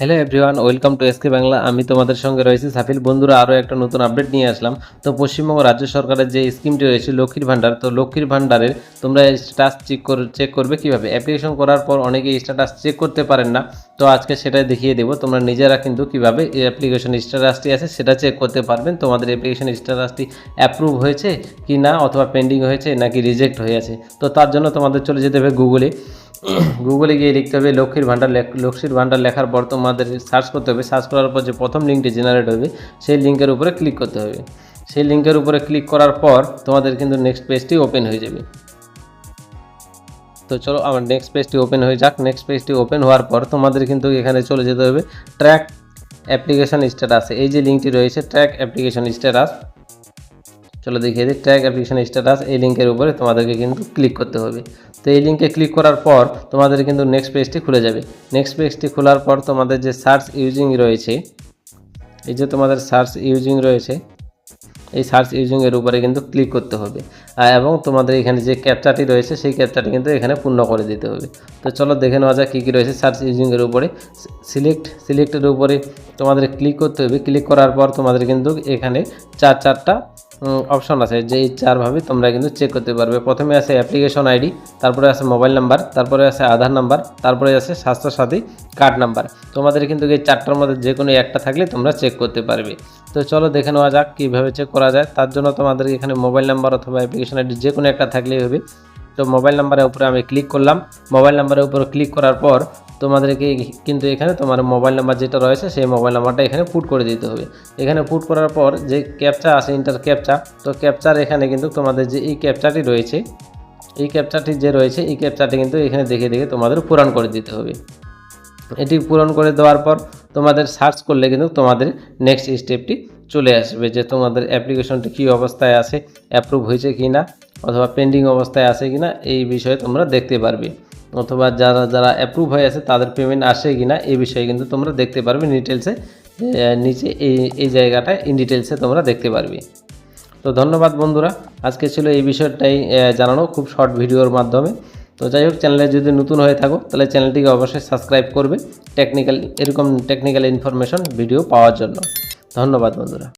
Hello everyone welcome to SK Bangla আমি তোমাদের সঙ্গে রয়েছি সাফিল। বন্ধুরা আরও একটা নতুন আপডেট নিয়ে আসলাম। তো পশ্চিমবঙ্গ রাজ্য সরকারের যে স্কিমটি রয়েছে, লক্ষ্মীর ভাণ্ডার, তো লক্ষ্মীর ভাণ্ডারের তোমরা স্ট্যাটাস চেক চেক করবে কীভাবে? অ্যাপ্লিকেশন করার পর অনেকে স্ট্যাটাস চেক করতে পারেন না। তো আজকে সেটাই দেখিয়ে দেবো। তোমরা নিজেরা কিন্তু কীভাবে এই অ্যাপ্লিকেশন স্ট্যাটাসটি আছে সেটা চেক করতে পারবেন। তোমাদের অ্যাপ্লিকেশন স্ট্যাটাসটি অ্যাপ্রুভ হয়েছে কি না অথবা পেন্ডিং হয়েছে নাকি রিজেক্ট হয়ে আছে। তো তার জন্য তোমাদের চলে যেতে হবে গুগলে গুগলে গিয়ে লিখতে হবে লক্ষ্মীর ভাণ্ডার লক্ষ্মীর ভাণ্ডার লেখার পর তোমাদের সার্চ করতে হবে। সার্চ করার পর যে প্রথম লিঙ্কটি জেনারেট হবে, সেই লিঙ্কের উপরে ক্লিক করতে হবে। সেই লিঙ্কের উপরে ক্লিক করার পর তোমাদের কিন্তু নেক্সট পেজটি ওপেন হয়ে যাবে। তো চলো আমার নেক্সট পেজটি ওপেন হয়ে যাক। নেক্সট পেজটি ওপেন হওয়ার পর তোমাদের কিন্তু এখানে চলে যেতে হবে। ট্র্যাক অ্যাপ্লিকেশন স্ট্যাটাস এই যে লিঙ্কটি রয়েছে ট্র্যাক অ্যাপ্লিকেশন স্ট্যাটাস চলো দেখিয়ে দিই ট্র্যাক অ্যাপ্লিকেশন স্ট্যাটাস এই লিঙ্কের উপরে তোমাদেরকে কিন্তু ক্লিক করতে হবে। তো এই লিঙ্কে ক্লিক করার পর তোমাদের কিন্তু নেক্সট পেজটি খুলে যাবে। নেক্সট পেজটি খোলার পর তোমাদের যে সার্চ ইউজিং রয়েছে, এই যে তোমাদের সার্চ ইউজিং রয়েছে এই সার্চ ইউজিংয়ের উপরে কিন্তু ক্লিক করতে হবে। এবং তোমাদের এখানে যে ক্যাপচাটি রয়েছে, সেই ক্যাপচাটি কিন্তু এখানে পূর্ণ করে দিতে হবে। তো চলো দেখে নেওয়া যাক কী কী রয়েছে সার্চ ইউজিংয়ের উপরে। সিলেক্ট সিলেক্টের উপরে তোমাদের ক্লিক করতে হবে। ক্লিক করার পর তোমাদের কিন্তু এখানে চার চারটা অপশন আছে, যে চারভাবে তোমরা কিন্তু চেক করতে পারবে। প্রথমে আছে অ্যাপ্লিকেশন আইডি তারপরে আছে মোবাইল নাম্বার তারপরে আছে আধার নাম্বার তারপরে আছে স্বাস্থ্যসাথী কার্ড নাম্বার তোমাদের কিন্তু এই চারটার মধ্যে যে কোনো একটা থাকলে তোমরা চেক করতে পারবে। তো চলো দেখে নেওয়া যাক কীভাবে চেক করা যায়। তার জন্য তোমাদের এখানে মোবাইল নাম্বার অথবা অ্যাপ্লিকেশন আইডি যে কোনো একটা থাকলেই হবে। তো মোবাইল নাম্বারের উপরে আমি ক্লিক করলাম। মোবাইল নাম্বারের উপরে ক্লিক করার পর তোমাদেরকে কিন্তু এখানে তোমার মোবাইল নাম্বার যেটা রয়েছে, সেই মোবাইল নাম্বারটা এখানে পুট করে দিতে হবে। এখানে পুট করার পর যে ক্যাপচা আছে ইন্টার ক্যাপচা তো ক্যাপচার এখানে কিন্তু তোমাদের যে এই ক্যাপচাটি রয়েছে, এই ক্যাপচাটি যে রয়েছে, এই ক্যাপচাটি কিন্তু এখানে দেখে দেখে তোমাদের পূরণ করে দিতে হবে। এটি পূরণ করে দেওয়ার পর তোমাদের সার্চ করলে কিন্তু তোমাদের নেক্সট স্টেপটি চলে আসবে, যে তোমাদের অ্যাপ্লিকেশনটি কী অবস্থায় আছে অ্যাপ্রুভ হয়েছে কি না অথবা পেন্ডিং অবস্থায় আছে কি না এই বিষয়ে তোমরা দেখতে পারবে। অথবা যারা যারা অ্যাপ্রুভ হয়ে আছে, তাদের পেমেন্ট আসে কি না এই বিষয়ে কিন্তু তোমরা দেখতে পারবে ডিটেলসে নিচে এই এই জায়গাটায় ইন ডিটেলসে তোমরা দেখতে পারবে। তো ধন্যবাদ বন্ধুরা, আজকে ছিল এই বিষয়টাই জানানো খুব শর্ট ভিডিওর মাধ্যমে। তো যাই হোক চ্যানেলে যদি নতুন হয়ে থাকো, তাহলে চ্যানেলটিকে অবশ্যই সাবস্ক্রাইব করবে টেকনিক্যাল এরকম টেকনিক্যাল ইনফরমেশন ভিডিও পাওয়ার জন্য। ধন্যবাদ বন্ধুরা।